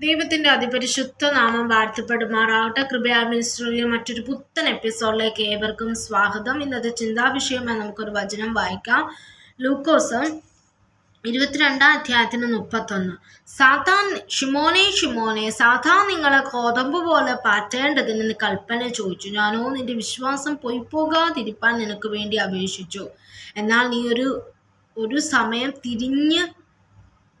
ദൈവത്തിന്റെ അതിപരിശുദ്ധ നാമം വാഴ്ത്തപ്പെടുമാറാവട്ടെ കൃപയാ മിനിസ്റ്ററിലെ മറ്റൊരു പുത്തൻ എപ്പിസോഡിലേക്ക് ഏവർക്കും സ്വാഗതം. ഇന്നത്തെ ചിന്താവിഷയമായി നമുക്കൊരു വചനം വായിക്കാം. ലൂക്കോസ് ഇരുപത്തിരണ്ടാം അധ്യായത്തിന് മുപ്പത്തൊന്ന്. സാത്താൻ ഷിമോനെ ഷിമോനെ സാധാ നിങ്ങളെ കോതമ്പ് പോലെ പാറ്റേണ്ടതിന് കൽപ്പന ചോദിച്ചു. ഞാനോ നിന്റെ വിശ്വാസം പൊയ്പോകാതിരിപ്പാൻ നിനക്ക് വേണ്ടി അപേക്ഷിച്ചു. എന്നാൽ നീ ഒരു ഒരു സമയം തിരിഞ്ഞ്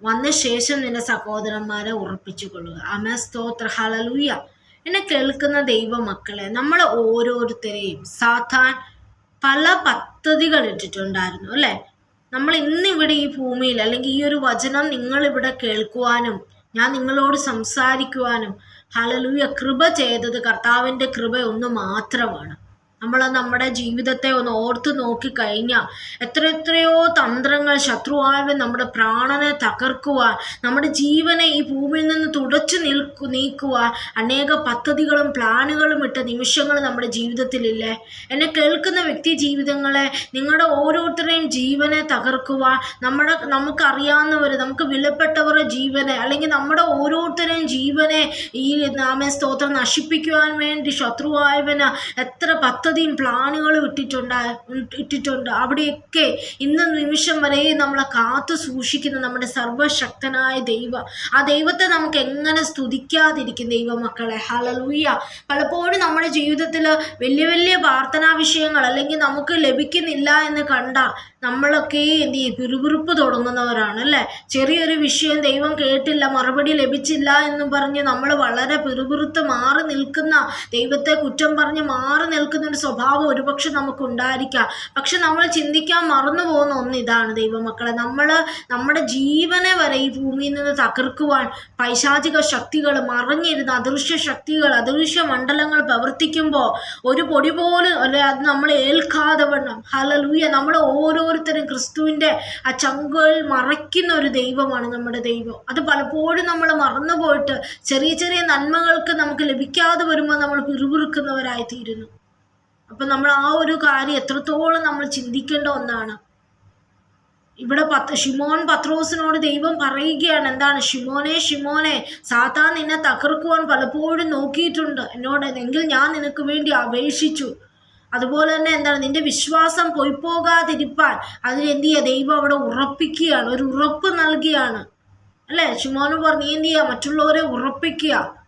വന്ന ശേഷം നിന്റെ സഹോദരന്മാരെ ഉറപ്പിച്ചു കൊള്ളുക. അമ സ്തോത്ര. ഹലലൂയ എന്നെ കേൾക്കുന്ന ദൈവമക്കളെ നമ്മൾ ഓരോരുത്തരെയും സാധാൻ പല പദ്ധതികൾ ഇട്ടിട്ടുണ്ടായിരുന്നു അല്ലേ? നമ്മൾ ഇന്നിവിടെ ഈ ഭൂമിയിൽ അല്ലെങ്കിൽ ഈ ഒരു വചനം നിങ്ങളിവിടെ കേൾക്കുവാനും ഞാൻ നിങ്ങളോട് സംസാരിക്കുവാനും ഹലലൂയ കൃപ ചെയ്തത് കർത്താവിന്റെ കൃപ ഒന്ന് മാത്രമാണ്. നമ്മൾ നമ്മുടെ ജീവിതത്തെ ഒന്ന് ഓർത്ത് നോക്കിക്കഴിഞ്ഞാൽ എത്ര എത്രയോ തന്ത്രങ്ങൾ ശത്രുവായവൻ നമ്മുടെ പ്രാണനെ തകർക്കുവാൻ നമ്മുടെ ജീവനെ ഈ ഭൂമിയിൽ നിന്ന് തുടച്ചു നിൽക്കു നീക്കുവാൻ അനേക പദ്ധതികളും പ്ലാനുകളും ഇട്ട നിമിഷങ്ങൾ നമ്മുടെ ജീവിതത്തിലില്ലേ? എന്നെ കേൾക്കുന്ന വ്യക്തി ജീവിതങ്ങളെ നിങ്ങളുടെ ഓരോരുത്തരുടെയും ജീവനെ തകർക്കുവാൻ നമ്മുടെ നമുക്കറിയാവുന്നവർ നമുക്ക് വിലപ്പെട്ടവരുടെ ജീവനെ അല്ലെങ്കിൽ നമ്മുടെ ഓരോരുത്തരുടെയും ജീവനെ ഈ നാമ സ്തോത്രം നശിപ്പിക്കുവാൻ വേണ്ടി ശത്രുവായവന് എത്ര പദ്ധതി പദ്ധതിയും പ്ലാനുകളും ഇട്ടിട്ടുണ്ട് ഇട്ടിട്ടുണ്ട്. അവിടെയൊക്കെ ഇന്ന് നിമിഷം വരെ നമ്മളെ കാത്തു സൂക്ഷിക്കുന്ന നമ്മുടെ സർവശക്തനായ ദൈവം. ആ ദൈവത്തെ നമുക്ക് എങ്ങനെ സ്തുതിക്കാതിരിക്കും ദൈവമക്കളെ? ഹലലൂയ പലപ്പോഴും നമ്മുടെ ജീവിതത്തിൽ വലിയ വലിയ പ്രാർത്ഥനാ വിഷയങ്ങൾ അല്ലെങ്കിൽ നമുക്ക് ലഭിക്കുന്നില്ല എന്ന് കണ്ട നമ്മളൊക്കെ എന്ത് ചെയ്യും? പിറുപിറുപ്പ് തുടങ്ങുന്നവരാണ് അല്ലേ? ചെറിയൊരു വിഷയം ദൈവം കേട്ടില്ല മറുപടി ലഭിച്ചില്ല എന്ന് പറഞ്ഞ് നമ്മൾ വളരെ പിറുപിറുത്ത് മാറി നിൽക്കുന്ന ദൈവത്തെ കുറ്റം പറഞ്ഞ് മാറി നിൽക്കുന്ന ഒരു സ്വഭാവം ഒരുപക്ഷെ നമുക്ക് ഉണ്ടായിരിക്കാം പക്ഷെ നമ്മൾ ചിന്തിക്കാൻ മറന്നു പോകുന്ന ഒന്ന് ഇതാണ് ദൈവമക്കളെ. നമ്മൾ നമ്മുടെ ജീവനെ വരെ ഈ ഭൂമിയിൽ നിന്ന് തകർക്കുവാൻ പൈശാചിക ശക്തികൾ മറഞ്ഞിരുന്ന അദൃശ്യ ശക്തികൾ അദൃശ്യ മണ്ഡലങ്ങൾ പ്രവർത്തിക്കുമ്പോൾ ഒരു പൊടി പോലും അല്ലെ അത് നമ്മൾ ഏൽക്കാതെ വണ്ണം. ഹലലൂയ നമ്മൾ ഓരോരുത്തരും ക്രിസ്തുവിന്റെ ആ ചങ്കുകൾ മറയ്ക്കുന്ന ഒരു ദൈവമാണ് നമ്മുടെ ദൈവം. അത് പലപ്പോഴും നമ്മൾ മറന്നുപോയിട്ട് ചെറിയ ചെറിയ നന്മകൾക്ക് നമുക്ക് ലഭിക്കാതെ വരുമ്പോൾ നമ്മൾ പിറുപിറുക്കുന്നവരായി തീരുന്നു അപ്പം നമ്മൾ ആ ഒരു കാര്യം എത്രത്തോളം നമ്മൾ ചിന്തിക്കേണ്ട ഒന്നാണ്. ഇവിടെ പത്ത് ഷിമോൻ പത്രോസിനോട് ദൈവം പറയുകയാണ് എന്താണ്? ഷിമോനെ ഷിമോനെ സാത്താൻ നിന്നെ തകർക്കുവാൻ പലപ്പോഴും നോക്കിയിട്ടുണ്ട്. എന്നോട് എങ്കിൽ ഞാൻ നിനക്ക് വേണ്ടി അപേക്ഷിച്ചു. അതുപോലെ തന്നെ എന്താണ്? നിന്റെ വിശ്വാസം പോയിപ്പോകാതിരിപ്പാൻ അതിന് എന്ത് ചെയ്യുക ദൈവം അവിടെ ഉറപ്പിക്കുകയാണ്. ഒരു ഉറപ്പ് നൽകിയാണ്. അല്ലേ? ഷിമോന് പറഞ്ഞു എന്ത് ചെയ്യുക മറ്റുള്ളവരെ ഉറപ്പിക്കുക.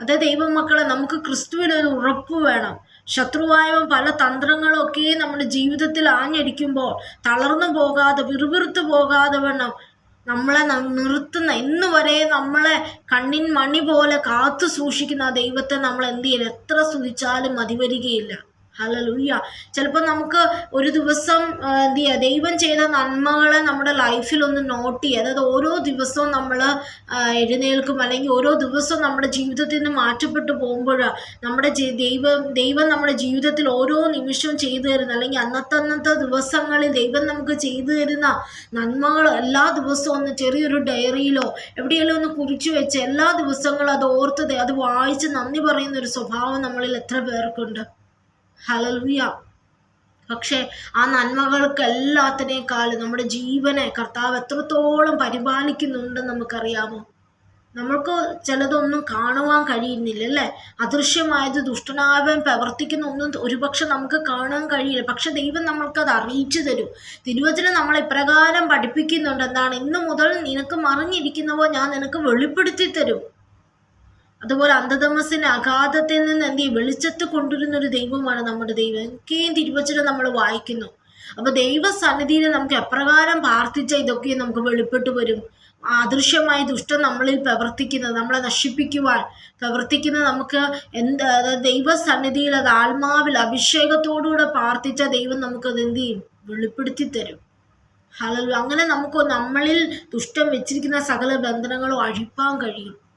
അതേ ദൈവമക്കളെ നമുക്ക് ക്രിസ്തുവിനൊരു ഉറപ്പ് വേണം. ശത്രുവായവൻ പല തന്ത്രങ്ങളൊക്കെ നമ്മുടെ ജീവിതത്തിൽ ആഞ്ഞടിക്കുമ്പോൾ തളർന്നു പോകാതെ വിറുവിറുത്ത് പോകാതെ വേണം നമ്മളെ നിർത്തുന്ന ഇന്ന് വരെ നമ്മളെ കണ്ണിൻ മണി പോലെ കാത്തു സൂക്ഷിക്കുന്ന ദൈവത്തെ നമ്മൾ എന്ത് ചെയ്യില്ല എത്ര സ്തുതിച്ചാലും മതിവരികയില്ല. ഹലലൂയ്യ ചിലപ്പോൾ നമുക്ക് ഒരു ദിവസം എന്ത് ചെയ്യുക ദൈവം ചെയ്ത നന്മകളെ നമ്മുടെ ലൈഫിൽ ഒന്ന് നോട്ട് ചെയ്യുക അതായത് ഓരോ ദിവസവും നമ്മൾ എഴുന്നേൽക്കും. അല്ലെങ്കിൽ ഓരോ ദിവസവും നമ്മുടെ ജീവിതത്തിൽ നിന്ന് മാറ്റപ്പെട്ടു പോകുമ്പോൾ നമ്മുടെ ദൈവം ദൈവം നമ്മുടെ ജീവിതത്തിൽ ഓരോ നിമിഷവും ചെയ്തു തരുന്ന അല്ലെങ്കിൽ അന്നത്തെ അന്നത്തെ ദിവസങ്ങളിൽ ദൈവം നമുക്ക് ചെയ്തു തരുന്ന നന്മകൾ എല്ലാ ദിവസവും ഒന്ന് ചെറിയൊരു ഡയറിയിലോ എവിടെയെങ്കിലും ഒന്ന് കുറിച്ചു വെച്ച് എല്ലാ ദിവസങ്ങളും അത് ഓർത്തത് അത് വായിച്ച് നന്ദി പറയുന്ന ഒരു സ്വഭാവം നമ്മളിൽ എത്ര പേർക്കുണ്ട്. ഹലലുയ പക്ഷേ ആ നന്മകൾക്ക് എല്ലാത്തിനേക്കാളും നമ്മുടെ ജീവനെ കർത്താവ് എത്രത്തോളം പരിപാലിക്കുന്നുണ്ടെന്ന് നമുക്കറിയാമോ? നമ്മൾക്ക് ചിലതൊന്നും കാണുവാൻ കഴിയുന്നില്ല അല്ലേ? അദൃശ്യമായത് ദുഷ്ടനാവൻ പ്രവർത്തിക്കുന്ന ഒന്നും ഒരുപക്ഷെ നമുക്ക് കാണാൻ കഴിയില്ല. പക്ഷെ ദൈവം നമ്മൾക്കത് അറിയിച്ചു തരും. തിരുവചനം നമ്മൾ ഇപ്രകാരം പഠിപ്പിക്കുന്നുണ്ട്. എന്താണ്? ഇന്ന് മുതൽ നിനക്ക് മറിഞ്ഞിരിക്കുന്നവോ ഞാൻ നിനക്ക് വെളിപ്പെടുത്തി തരും. അതുപോലെ അന്ധതമസിന്റെ അഗാധത്തിൽ നിന്ന് എന്ത് വെളിച്ചത്ത് കൊണ്ടുവരുന്ന ഒരു ദൈവമാണ് നമ്മുടെ ദൈവം. ഒക്കെയും തിരുവച്ചനം നമ്മൾ വായിക്കുന്നു. അപ്പോൾ ദൈവസന്നിധിയിൽ നമുക്ക് എപ്രകാരം പ്രാർത്ഥിച്ച ഇതൊക്കെ നമുക്ക് വെളിപ്പെട്ടു വരും? അദൃശ്യമായ ദുഷ്ടം നമ്മളിൽ പ്രവർത്തിക്കുന്നത് നമ്മളെ നശിപ്പിക്കുവാൻ പ്രവർത്തിക്കുന്നത് നമുക്ക് എന്ത് ദൈവസന്നിധിയിൽ അത് ആത്മാവിൽ അഭിഷേകത്തോടുകൂടെ പ്രാർത്ഥിച്ച ദൈവം നമുക്കത് എന്ത് ചെയ്യും? വെളിപ്പെടുത്തി തരും. ഹലോ അങ്ങനെ നമുക്ക് നമ്മളിൽ ദുഷ്ടം വെച്ചിരിക്കുന്ന സകല ബന്ധനങ്ങളും അഴിപ്പാൻ കഴിയും.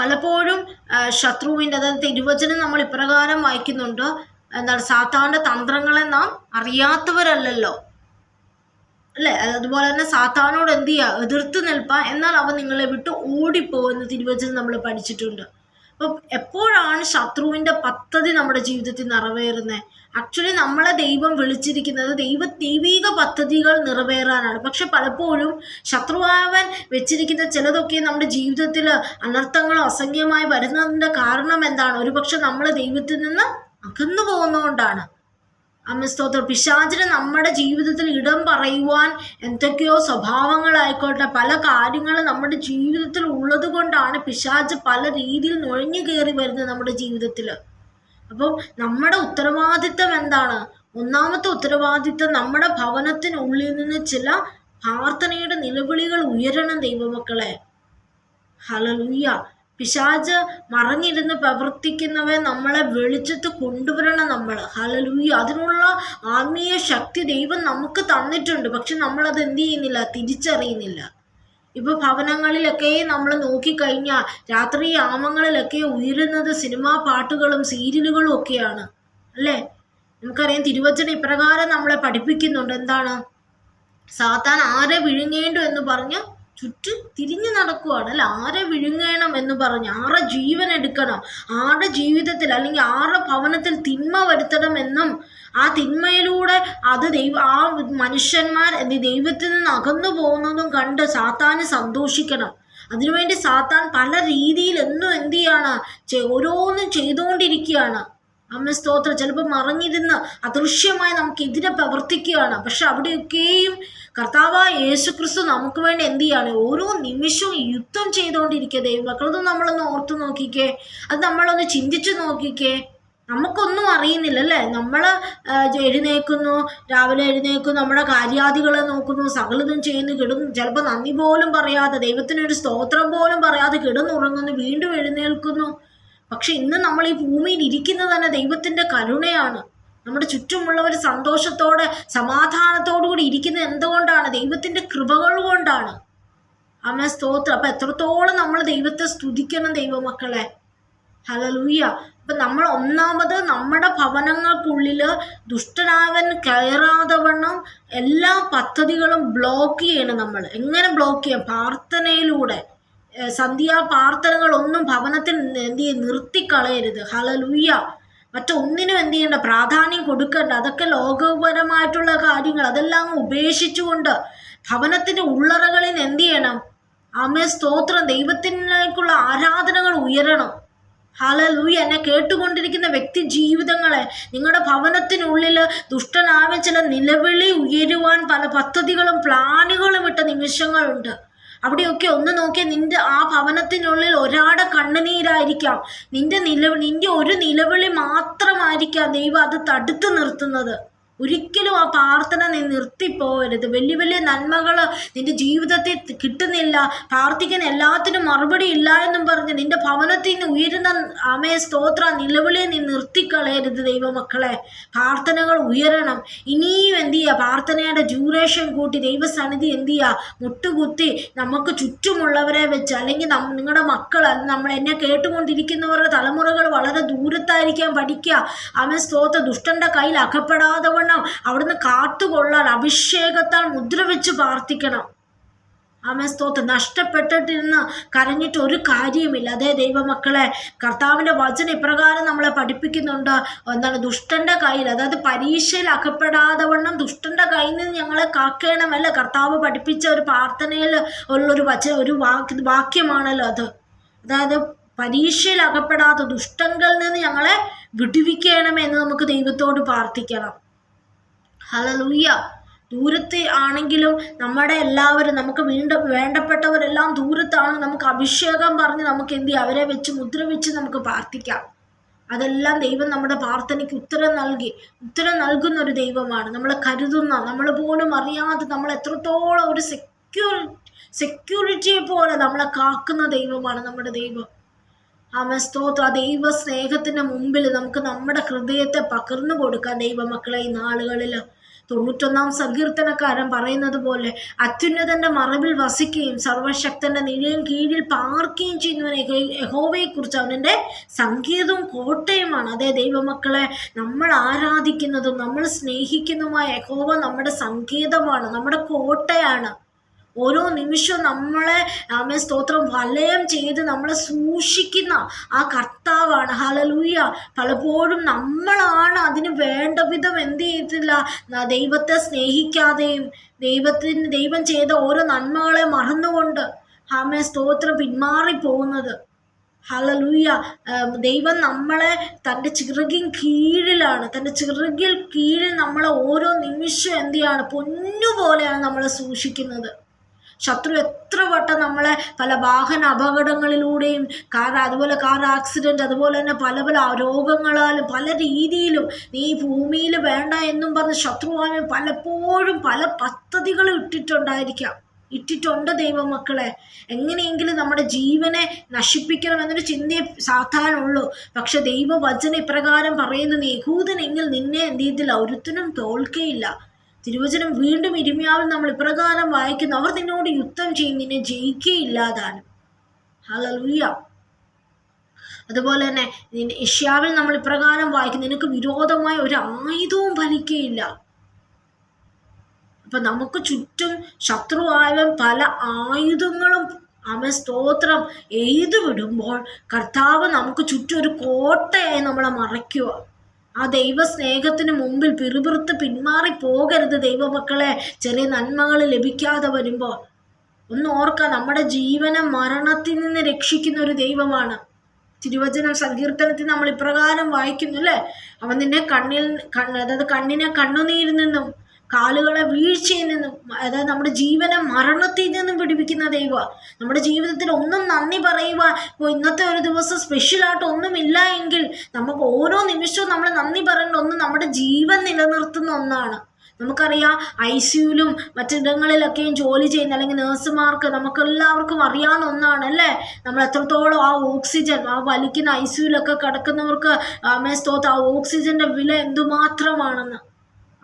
പലപ്പോഴും ശത്രുവിന്റെ അതായത് തിരുവചനം നമ്മൾ ഇപ്രകാരം വായിക്കുന്നുണ്ട്. എന്താണ് സാത്താന്റെ തന്ത്രങ്ങളെ നാം അറിയാത്തവരല്ലല്ലോ. അല്ലേ? അതുപോലെ തന്നെ സാത്താനോട് എന്ത് ചെയ്യുക എതിർത്ത് നിൽപ്പാൻ എന്നാൽ അവൻ നിങ്ങളെ വിട്ട് ഓടിപ്പോകുന്ന തിരുവചനം നമ്മൾ പഠിച്ചിട്ടുണ്ട്. അപ്പം എപ്പോഴാണ് ശത്രുവിന്റെ പദ്ധതി നമ്മുടെ ജീവിതത്തിൽ നിറവേറുന്നത് ആക്ച്വലി നമ്മളെ ദൈവം വിളിച്ചിരിക്കുന്നത് ദൈവ ദൈവിക പദ്ധതികൾ നിറവേറാനാണ്. പക്ഷെ പലപ്പോഴും ശത്രുവാവൻ വെച്ചിരിക്കുന്ന ചിലതൊക്കെ നമ്മുടെ ജീവിതത്തിൽ അനർത്ഥങ്ങളും അസംഖ്യമായി വരുന്നതിന്റെ കാരണം എന്താണ്? ഒരുപക്ഷെ നമ്മൾ ദൈവത്തിൽ നിന്ന് അകന്നു പോകുന്നതുകൊണ്ടാണ്. അമ്മ സ്തോത്രം. പിശാചിന് നമ്മുടെ ജീവിതത്തിൽ ഇടം പറയുവാൻ എന്തൊക്കെയോ സ്വഭാവങ്ങളായിക്കോട്ടെ പല കാര്യങ്ങളും നമ്മുടെ ജീവിതത്തിൽ ഉള്ളത് കൊണ്ടാണ് പിശാച് പല രീതിയിൽ നുഴഞ്ഞു കയറി വരുന്നത് നമ്മുടെ ജീവിതത്തിൽ. അപ്പം നമ്മുടെ ഉത്തരവാദിത്തം എന്താണ്? ഒന്നാമത്തെ ഉത്തരവാദിത്തം നമ്മുടെ ഭവനത്തിനുള്ളിൽ നിന്ന് ചില പ്രാർത്ഥനയുടെ നിലവിളികൾ ഉയരണം ദൈവമക്കളെ. ഹലലുയ്യ പിശാജ് മറഞ്ഞിരുന്ന് പ്രവർത്തിക്കുന്നവൻ നമ്മളെ വെളിച്ചത്ത് കൊണ്ടുവരണം നമ്മൾ ഹലലൂയ അതിനുള്ള ആത്മീയ ശക്തി ദൈവം നമുക്ക് തന്നിട്ടുണ്ട്. പക്ഷെ നമ്മളത് എന്ത് ചെയ്യുന്നില്ല? തിരിച്ചറിയുന്നില്ല. ഇപ്പോൾ ഭവനങ്ങളിലൊക്കെ നമ്മൾ നോക്കിക്കഴിഞ്ഞാൽ രാത്രി യാമങ്ങളിലൊക്കെ ഉയരുന്നത് സിനിമാ പാട്ടുകളും സീരിയലുകളും ഒക്കെയാണ്. അല്ലേ? നമുക്കറിയാം തിരുവചന ഇപ്രകാരം നമ്മളെ പഠിപ്പിക്കുന്നുണ്ട്. എന്താണ്? സാത്താൻ ആരെ വിഴുങ്ങേണ്ടു എന്ന് പറഞ്ഞ് ചുറ്റും തിരിഞ്ഞു നടക്കുവാണ്. അല്ല ആരെ വിഴുങ്ങണം എന്ന് പറഞ്ഞ് ആരെ ജീവൻ എടുക്കണം ആരുടെ ജീവിതത്തിൽ അല്ലെങ്കിൽ ആരുടെ ഭവനത്തിൽ തിന്മ വരുത്തണം എന്നും ആ തിന്മയിലൂടെ അത് ദൈവ ആ മനുഷ്യന്മാർ ദൈവത്തിൽ നിന്ന് അകന്നു പോകുന്നതും കണ്ട് സാത്താന് സന്തോഷിക്കണം. അതിനുവേണ്ടി സാത്താൻ പല രീതിയിൽ എന്നും എന്ത് ചെയ്യാണ് ഓരോന്നും ചെയ്തുകൊണ്ടിരിക്കുകയാണ്. അമ്മ സ്തോത്രം. ചിലപ്പോൾ മറഞ്ഞിരുന്ന് അദൃശ്യമായി നമുക്കെതിരെ പ്രവർത്തിക്കുകയാണ്. പക്ഷെ അവിടെയൊക്കെയും കർത്താവായ യേശു ക്രിസ്തു നമുക്ക് വേണ്ടി എന്ത് ചെയ്യാണ്? ഓരോ നിമിഷവും യുദ്ധം ചെയ്തുകൊണ്ടിരിക്കുക ദൈവമക്കളത് നമ്മളൊന്ന് ഓർത്തു നോക്കിക്കേ. അത് നമ്മളൊന്ന് ചിന്തിച്ചു നോക്കിക്കേ. നമുക്കൊന്നും അറിയുന്നില്ല അല്ലേ? നമ്മൾ എഴുന്നേൽക്കുന്നു രാവിലെ എഴുന്നേൽക്കുന്നു നമ്മുടെ കാര്യാദികളെ നോക്കുന്നു സകലതും ചെയ്യുന്നു കിടന്നു. ചിലപ്പോൾ നന്ദി പോലും പറയാതെ ദൈവത്തിനൊരു സ്തോത്രം പോലും പറയാതെ കിടന്നുറങ്ങുന്നു വീണ്ടും എഴുന്നേൽക്കുന്നു. പക്ഷെ ഇന്ന് നമ്മൾ ഈ ഭൂമിയിൽ ഇരിക്കുന്നത് തന്നെ ദൈവത്തിന്റെ കരുണയാണ്. നമ്മുടെ ചുറ്റുമുള്ളവർ സന്തോഷത്തോടെ സമാധാനത്തോടു കൂടി ഇരിക്കുന്നത് എന്തുകൊണ്ടാണ്? ദൈവത്തിന്റെ കൃപകൾ കൊണ്ടാണ്. അമ്മ സ്തോത്രം. അപ്പം എത്രത്തോളം നമ്മൾ ദൈവത്തെ സ്തുതിക്കണം ദൈവമക്കളെ? ഹലലൂയ്യ അപ്പം നമ്മൾ ഒന്നാമത് നമ്മുടെ ഭവനങ്ങൾക്കുള്ളിൽ ദുഷ്ടനാവൻ കയറാതെ വണ്ണം എല്ലാ പദ്ധതികളും ബ്ലോക്ക് ചെയ്യണം നമ്മൾ. എങ്ങനെ ബ്ലോക്ക് ചെയ്യാം? പ്രാർത്ഥനയിലൂടെ. സന്ധ്യാ പ്രാർത്ഥനകളൊന്നും ഭവനത്തിൽ എന്ത് ചെയ്യും നിർത്തിക്കളയരുത്. ഹലലൂയ മറ്റൊന്നിനും എന്ത് ചെയ്യേണ്ട. പ്രാധാന്യം കൊടുക്കേണ്ട. അതൊക്കെ ലോകപരമായിട്ടുള്ള കാര്യങ്ങൾ. അതെല്ലാം ഉപേക്ഷിച്ചുകൊണ്ട് ഭവനത്തിന്റെ ഉള്ളറകളിൽ എന്ത് ചെയ്യണം? ആമേ സ്തോത്രം. ദൈവത്തിനേക്കുള്ള ആരാധനകൾ ഉയരണം. ഹലലൂയ എന്നെ കേട്ടുകൊണ്ടിരിക്കുന്ന വ്യക്തി ജീവിതങ്ങളെ നിങ്ങളുടെ ഭവനത്തിനുള്ളിൽ ദുഷ്ടനാമ ചില നിലവിളി ഉയരുവാൻ പല പദ്ധതികളും പ്ലാനുകളും ഇട്ട നിമിഷങ്ങളുണ്ട്. അവിടെയൊക്കെ ഒന്ന് നോക്കിയാൽ നിന്റെ ആ ഭവനത്തിനുള്ളിൽ ഒരാടെ കണ്ണുനീരായിരിക്കാം. നിന്റെ നില നിന്റെ ഒരു നിലവിളി മാത്രമായിരിക്കാം ദൈവം അത് തടുത്തു നിർത്തുന്നത്. ഒരിക്കലും ആ പ്രാർത്ഥന നീ നിർത്തിപ്പോകരുത് വലിയ വലിയ നന്മകൾ നിന്റെ ജീവിതത്തിൽ കിട്ടുന്നില്ല. പ്രാർത്ഥിക്കാൻ എല്ലാത്തിനും മറുപടി ഇല്ല എന്നും പറഞ്ഞ് നിന്റെ ഭവനത്തിൽ നിന്ന് ഉയരുന്ന അമേ സ്തോത്ര നിലവിളിയെ നീ നിർത്തിക്കളയരുത് ദൈവമക്കളെ. പ്രാർത്ഥനകൾ ഉയരണം. ഇനിയും എന്ത് ചെയ്യുക പ്രാർത്ഥനയുടെ ഡ്യൂറേഷൻ കൂട്ടി ദൈവസന്നിധി എന്ത് ചെയ്യുക മുട്ടുകുത്തി നമുക്ക് ചുറ്റുമുള്ളവരെ വെച്ച് അല്ലെങ്കിൽ നിങ്ങളുടെ മക്കൾ നമ്മൾ എന്നെ കേട്ടുകൊണ്ടിരിക്കുന്നവരുടെ തലമുറകൾ വളരെ ദൂരത്തായിരിക്കാൻ പഠിക്കുക. ആമേ സ്തോത്ര ദുഷ്ടന്റെ കയ്യിൽ അകപ്പെടാതെ വണ്ണം അവിടുന്ന് കാത്തുകൊള്ളാൻ അഭിഷേകത്താൽ മുദ്ര വെച്ച് പ്രാർത്ഥിക്കണം. ആമേ സ്തോത്രം. നഷ്ടപ്പെട്ടിട്ടിരുന്ന് കരഞ്ഞിട്ട് ഒരു കാര്യമില്ല അതേ ദൈവമക്കളെ കർത്താവിന്റെ വചന ഇപ്രകാരം നമ്മളെ പഠിപ്പിക്കുന്നുണ്ട്. എന്താണ്? ദുഷ്ടന്റെ കയ്യിൽ അതായത് പരീക്ഷയിൽ അകപ്പെടാതെ വണ്ണം ദുഷ്ടന്റെ കയ്യിൽ നിന്ന് ഞങ്ങളെ കാക്കണമല്ല കർത്താവ് പഠിപ്പിച്ച ഒരു പ്രാർത്ഥനയിൽ ഉള്ളൊരു വച ഒരു വാക്യമാണല്ലോ അത്. അതായത് പരീക്ഷയിൽ അകപ്പെടാത്ത ദുഷ്ടങ്ങളിൽ നിന്ന് ഞങ്ങളെ വിടുവിക്കണമെന്ന് നമുക്ക് ദൈവത്തോട് പ്രാർത്ഥിക്കണം. ഹലലൂയ്യ ദൂരത്ത് ആണെങ്കിലും നമ്മുടെ എല്ലാവരും നമുക്ക് വീണ്ട വേണ്ടപ്പെട്ടവരെല്ലാം ദൂരത്താണ്. നമുക്ക് അഭിഷേകം പറഞ്ഞ് നമുക്ക് എന്ത് ചെയ്യാം? അവരെ വെച്ച് മുദ്ര വെച്ച് നമുക്ക് പ്രാർത്ഥിക്കാം. അതെല്ലാം ദൈവം നമ്മുടെ പ്രാർത്ഥനയ്ക്ക് ഉത്തരം നൽകി. ഉത്തരം നൽകുന്ന ഒരു ദൈവമാണ്. നമ്മളെ കരുതുന്ന നമ്മൾ പോലും അറിയാതെ നമ്മൾ എത്രത്തോളം ഒരു സെക്യൂർ സെക്യൂരിറ്റിയെ പോലെ നമ്മളെ കാക്കുന്ന ദൈവമാണ് നമ്മുടെ ദൈവം. ആമ സ്തോത്ര. ദൈവ സ്നേഹത്തിന്റെ മുമ്പിൽ നമുക്ക് നമ്മുടെ ഹൃദയത്തെ പകർന്നു കൊടുക്കാം ദൈവമക്കളെ ഈ നാളുകളിൽ തൊണ്ണൂറ്റൊന്നാം സങ്കീർത്തനക്കാരൻ പറയുന്നത് പോലെ അത്യുന്നതന്റെ മറവിൽ വസിക്കുകയും സർവശക്തന്റെ നിലയും കീഴിൽ പാർക്കുകയും ചെയ്യുന്നവനെ യഹോവയെക്കുറിച്ച് അവനെ സംഗീതവും കോട്ടയുമാണ്. അതെ ദൈവമക്കളെ നമ്മൾ ആരാധിക്കുന്നതും നമ്മൾ സ്നേഹിക്കുന്നതുമായ യഹോവ നമ്മുടെ സംഗീതമാണ് നമ്മുടെ കോട്ടയാണ്. ഓരോ നിമിഷവും നമ്മളെ ആമേ സ്തോത്രം വലയം ചെയ്ത് നമ്മളെ സൂക്ഷിക്കുന്ന ആ കർത്താവാണ്. ഹലലൂയ പലപ്പോഴും നമ്മളാണ് അതിന് വേണ്ട വിധം എന്ത് ചെയ്തില്ല ദൈവത്തെ സ്നേഹിക്കാതെയും ദൈവത്തിന് ദൈവം ചെയ്ത ഓരോ നന്മകളെ മറന്നുകൊണ്ട് ആമേ സ്തോത്രം പിന്മാറിപ്പോകുന്നത്. ഹലലൂയ ദൈവം നമ്മളെ തന്റെ ചിറകിൻ കീഴിലാണ്. തന്റെ ചിറകിൽ കീഴിൽ നമ്മളെ ഓരോ നിമിഷം എന്ത് ചെയ്യാണ്? പൊന്നുപോലെയാണ് നമ്മളെ സൂക്ഷിക്കുന്നത്. ശത്രു എത്ര വട്ടം നമ്മളെ പല വാഹന അപകടങ്ങളിലൂടെയും കാർ അതുപോലെ കാർ ആക്സിഡന്റ് അതുപോലെ തന്നെ പല പല രോഗങ്ങളാലും പല രീതിയിലും നീ ഭൂമിയിൽ വേണ്ട എന്നും പറഞ്ഞ് ശത്രുവാനും പലപ്പോഴും പല പദ്ധതികളും ഇട്ടിട്ടുണ്ടായിരിക്കാം. ഇട്ടിട്ടുണ്ട് ദൈവമക്കളെ. എങ്ങനെയെങ്കിലും നമ്മുടെ ജീവനെ നശിപ്പിക്കണം എന്നൊരു ചിന്തയെ സാധാരണുള്ളൂ പക്ഷെ ദൈവവചന ഇപ്രകാരം പറയുന്നു നീഹൂതനെങ്കിൽ നിന്നെ എന്ത് ചെയ്തില്ല? ഒരുത്തിനും തോൽക്കയില്ല. തിരുവചനം വീണ്ടും ഇരുമ്യാവിൽ നമ്മൾ ഇപ്രകാരം വായിക്കുന്നു. അവർ നിന്നോട് യുദ്ധം ചെയ്യും നിന്നെ ജയിക്കുകയില്ലാതാനും. ഹലലുയ്യ അതുപോലെ തന്നെ ഇഷ്യാവിൽ നമ്മൾ ഇപ്രകാരം വായിക്കുന്നു. നിനക്ക് വിരോധമായ ഒരു ആയുധവും ഫലിക്കുകയില്ല. അപ്പൊ നമുക്ക് ചുറ്റും ശത്രുവായവൻ പല ആയുധങ്ങളും അവൻ സ്തോത്രം എഴുതുവിടുമ്പോൾ കർത്താവ് നമുക്ക് ചുറ്റും ഒരു കോട്ടയായി നമ്മളെ മറയ്ക്കുക ആ ദൈവ സ്നേഹത്തിന് മുമ്പിൽ പിറുപിറുത്ത് പിന്മാറി പോകരുത് ദൈവമക്കളെ. ചെറിയ നന്മകൾ ലഭിക്കാതെ വരുമ്പോൾ ഒന്ന് ഓർക്കുക നമ്മുടെ ജീവനെ മരണത്തിൽ നിന്ന് രക്ഷിക്കുന്ന ഒരു ദൈവമാണ്. തിരുവചനം സങ്കീർത്തനത്തിൽ നമ്മൾ ഇപ്രകാരം വായിക്കുന്നു അല്ലേ? അവൻ നിന്നെ കണ്ണിൽ കണ്ണ് അതായത് കണ്ണിനെ കണ്ണുനീരിൽ നിന്നും കാലുകളെ വീഴ്ചയിൽ നിന്നും അതായത് നമ്മുടെ ജീവനെ മരണത്തിൽ നിന്നും പിടിപ്പിക്കുന്ന ദൈവ നമ്മുടെ ജീവിതത്തിൽ ഒന്നും നന്ദി പറയുക ഇപ്പോൾ ഇന്നത്തെ ഒരു ദിവസം സ്പെഷ്യലായിട്ട് ഒന്നുമില്ല എങ്കിൽ നമുക്ക് ഓരോ നിമിഷവും നമ്മൾ നന്ദി പറയേണ്ട ഒന്ന് നമ്മുടെ ജീവൻ നിലനിർത്തുന്ന ഒന്നാണ്. നമുക്കറിയാം ഐ സിയുലും മറ്റിടങ്ങളിലൊക്കെയും ജോലി ചെയ്യുന്ന അല്ലെങ്കിൽ നേഴ്സുമാർക്ക് നമുക്കെല്ലാവർക്കും അറിയാവുന്ന ഒന്നാണ് അല്ലേ? നമ്മൾ എത്രത്തോളം ആ ഓക്സിജൻ ആ വലിക്കുന്ന ഐ സിയുലൊക്കെ കിടക്കുന്നവർക്ക് മേ സ്തോത്ത് ആ ഓക്സിജന്റെ വില എന്തുമാത്രമാണെന്ന്.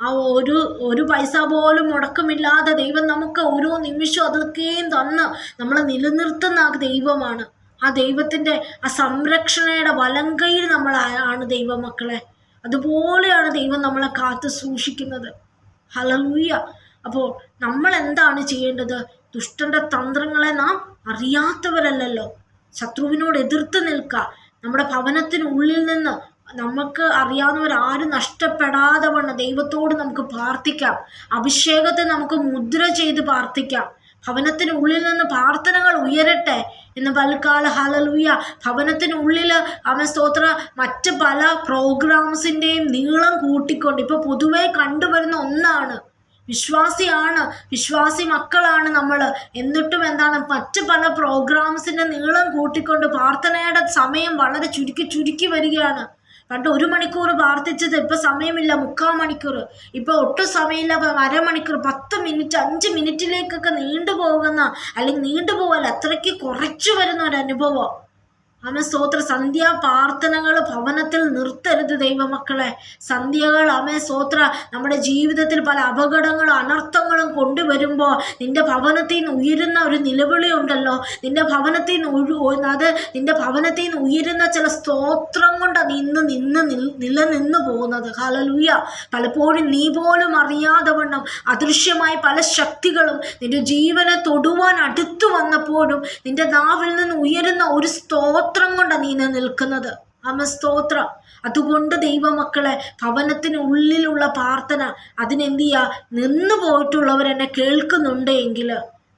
ആ ഒരു ഒരു പൈസ പോലും മുടക്കമില്ലാതെ ദൈവം നമുക്ക് ഓരോ നിമിഷവും അതൊക്കെയും തന്ന് നമ്മളെ നിലനിർത്തുന്ന ആ ദൈവമാണ്. ആ ദൈവത്തിന്റെ ആ സംരക്ഷണയുടെ വലങ്കയിൽ നമ്മൾ ആണ് ദൈവമക്കളെ. അതുപോലെയാണ് ദൈവം നമ്മളെ കാത്തു സൂക്ഷിക്കുന്നത്. ഹലലൂയ അപ്പോൾ നമ്മൾ എന്താണ് ചെയ്യേണ്ടത്? ദുഷ്ടന്റെ തന്ത്രങ്ങളെ നാം അറിയാത്തവരല്ലല്ലോ. ശത്രുവിനോട് എതിർത്ത് നിൽക്കുക. നമ്മുടെ ഭവനത്തിനുള്ളിൽ നിന്ന് നമുക്ക് അറിയാവുന്നവരാരും നഷ്ടപ്പെടാതെ വണ്ണം ദൈവത്തോട് നമുക്ക് പ്രാർത്ഥിക്കാം. അഭിഷേകത്തെ നമുക്ക് മുദ്ര ചെയ്ത് പ്രാർത്ഥിക്കാം. ഭവനത്തിനുള്ളിൽ നിന്ന് പ്രാർത്ഥനകൾ ഉയരട്ടെ എന്ന് പൽക്കാല ഹലലൂയ ഭവനത്തിനുള്ളിൽ അവൻ സ്തോത്ര. മറ്റ് പല പ്രോഗ്രാംസിന്റെയും നീളം കൂട്ടിക്കൊണ്ട് ഇപ്പോൾ പൊതുവെ കണ്ടുവരുന്ന ഒന്നാണ്. വിശ്വാസിയാണ് വിശ്വാസി മക്കളാണ് നമ്മൾ. എന്നിട്ടും എന്താണ്? മറ്റ് പല പ്രോഗ്രാംസിന്റെ നീളം കൂട്ടിക്കൊണ്ട് പ്രാർത്ഥനയുടെ സമയം വളരെ ചുരുക്കി ചുരുക്കി വരികയാണ്. പണ്ട് ഒരു മണിക്കൂർ പ്രാർത്ഥിച്ചത് ഇപ്പൊ സമയമില്ല മുക്കാൽ മണിക്കൂർ ഇപ്പൊ ഒട്ടും സമയമില്ല അരമണിക്കൂർ പത്ത് മിനിറ്റ് അഞ്ച് മിനിറ്റിലേക്കൊക്കെ നീണ്ടു പോകുന്ന അല്ലെങ്കിൽ നീണ്ടു പോകല്ല അത്രയ്ക്ക് കുറച്ചു വരുന്ന ഒരു അനുഭവം. ആമേ സ്തോത്ര സന്ധ്യാ പ്രാർത്ഥനകൾ ഭവനത്തിൽ നിർത്തരുത് ദൈവമക്കളെ. സന്ധ്യകൾ അവൻ സ്തോത്ര നമ്മുടെ ജീവിതത്തിൽ പല അപകടങ്ങളും അനർത്ഥങ്ങളും കൊണ്ടുവരുമ്പോൾ നിന്റെ ഭവനത്തിൽ നിന്ന് ഉയരുന്ന ഒരു നിലവിളി ഉണ്ടല്ലോ. നിന്റെ ഭവനത്തിൽ നിന്ന് അത് നിന്റെ ഭവനത്തിൽ നിന്ന് ഉയരുന്ന ചില സ്തോത്രം കൊണ്ടാണ് ഇന്ന് നിന്ന് നിലനിന്ന് പോകുന്നത്. ഹലലുയ പലപ്പോഴും നീ പോലും അറിയാതെ വണ്ണം അദൃശ്യമായ പല ശക്തികളും നിന്റെ ജീവനെ തൊടുവാൻ അടുത്തു വന്നപ്പോഴും നിന്റെ നാവിൽ നിന്ന് ഉയരുന്ന ഒരു സ്തോത്രം കൊണ്ടാണ് നീ നിൽക്കുന്നത്. അമ്മ സ്തോത്രം. അതുകൊണ്ട് ദൈവമക്കളെ ഭവനത്തിനുള്ളിലുള്ള പ്രാർത്ഥന അതിനെന്ത് ചെയ്യുക നിന്നു പോയിട്ടുള്ളവരെന്നെ കേൾക്കുന്നുണ്ട് എങ്കിൽ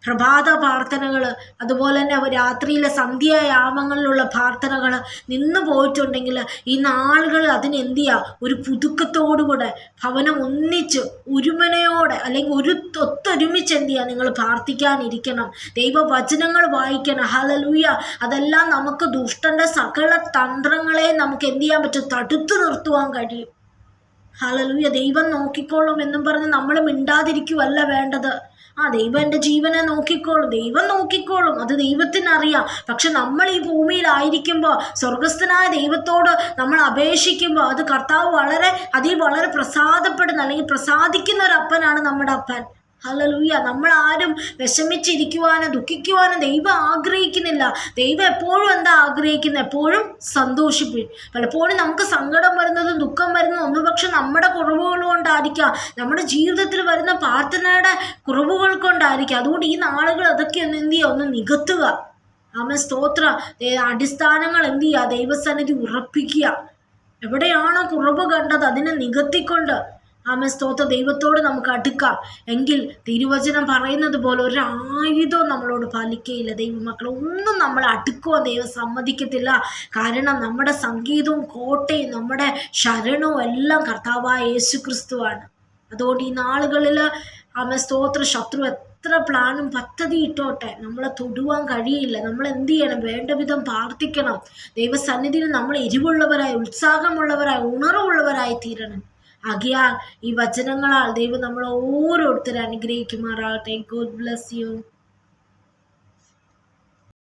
പ്രഭാത പ്രാർത്ഥനകൾ അതുപോലെ തന്നെ രാത്രിയിലെ സന്ധ്യായാമങ്ങളിലുള്ള പ്രാർത്ഥനകൾ നിന്ന് പോയിട്ടുണ്ടെങ്കിൽ ഈ നാളുകൾ അതിനെന്തിയാ ഒരു പുതുക്കത്തോടുകൂടെ ഭവനം ഒന്നിച്ച് ഒരുമനയോടെ അല്ലെങ്കിൽ ഒരു ഒത്തൊരുമിച്ച് എന്ത് ചെയ്യുക നിങ്ങൾ പ്രാർത്ഥിക്കാനിരിക്കണം. ദൈവവചനങ്ങൾ വായിക്കണം. ഹലലൂയ അതെല്ലാം നമുക്ക് ദുഷ്ടന്റെ സകല തന്ത്രങ്ങളെ നമുക്ക് എന്ത് ചെയ്യാൻ പറ്റും? തടുത്തു നിർത്തുവാൻ കഴിയും. ഹലലൂയ ദൈവം നോക്കിക്കോളും എന്നും പറഞ്ഞ് നമ്മൾ മിണ്ടാതിരിക്കുവല്ല വേണ്ടത്. ആ ദൈവം എന്റെ ജീവനെ നോക്കിക്കോളും. ദൈവം നോക്കിക്കോളും. അത് ദൈവത്തിനറിയാം. പക്ഷെ നമ്മൾ ഈ ഭൂമിയിലായിരിക്കുമ്പോൾ സ്വർഗസ്ഥനായ ദൈവത്തോട് നമ്മൾ അപേക്ഷിക്കുമ്പോൾ അത് കർത്താവ് വളരെ അതിൽ വളരെ പ്രസാദപ്പെടുന്ന അല്ലെങ്കിൽ പ്രസാദിക്കുന്ന ഒരു അപ്പനാണ് നമ്മുടെ അപ്പൻ. ഹലലൂയ നമ്മൾ ആരും വിഷമിച്ചിരിക്കുവാനോ ദുഃഖിക്കുവാനോ ദൈവം ആഗ്രഹിക്കുന്നില്ല. ദൈവം എപ്പോഴും എന്താ ആഗ്രഹിക്കുന്നത്? എപ്പോഴും സന്തോഷിപ്പിക്കും പലപ്പോഴും നമുക്ക് സങ്കടം വരുന്നതും ദുഃഖം വരുന്നതും ഒന്നുപക്ഷെ നമ്മുടെ കുറവുകൾ കൊണ്ടായിരിക്കാം. നമ്മുടെ ജീവിതത്തിൽ വരുന്ന പ്രാർത്ഥനയുടെ കുറവുകൾ കൊണ്ടായിരിക്കാം. അതുകൊണ്ട് ഈ നാളുകൾ അതൊക്കെ ഒന്ന് എന്ത് ചെയ്യുക? ഒന്ന് നികത്തുക. ആമ സ്തോത്ര. അടിസ്ഥാനങ്ങൾ എന്ത് ചെയ്യുക? ദൈവസന്നിധി ഉറപ്പിക്കുക. എവിടെയാണോ കുറവ് കണ്ടത് അതിനെ നികത്തിക്കൊണ്ട് ആമ സ്തോത്ര. ദൈവത്തോട് നമുക്ക് അടുക്കാം. എങ്കിൽ തിരുവചനം പറയുന്നത് പോലെ ഒരായുധവും നമ്മളോട് പാലിക്കുകയില്ല ദൈവമക്കൾ ഒന്നും നമ്മൾ അടുക്കുവാൻ ദൈവം സമ്മതിക്കത്തില്ല. കാരണം നമ്മുടെ സംഗീതവും കോട്ടയും നമ്മുടെ ശരണവും എല്ലാം കർത്താവായ യേശു ക്രിസ്തുവാണ് അതുകൊണ്ട് ഈ നാളുകളിൽ ആമ സ്തോത്ര. ശത്രു എത്ര പ്ലാനും പദ്ധതി ഇട്ടോട്ടെ. നമ്മളെ തൊടുവാൻ കഴിയില്ല. നമ്മൾ എന്ത് ചെയ്യണം? വേണ്ട വിധം പ്രാർത്ഥിക്കണം. ദൈവസന്നിധിയിൽ നമ്മൾ എരിവുള്ളവരായി ഉത്സാഹമുള്ളവരായി ഉണർവുള്ളവരായി തീരണം. ആകിയാൽ ഈ വചനങ്ങളാൽ ദൈവം നമ്മളെ ഓരോരുത്തരെ അനുഗ്രഹിക്കുമാറാകട്ടെ. God bless you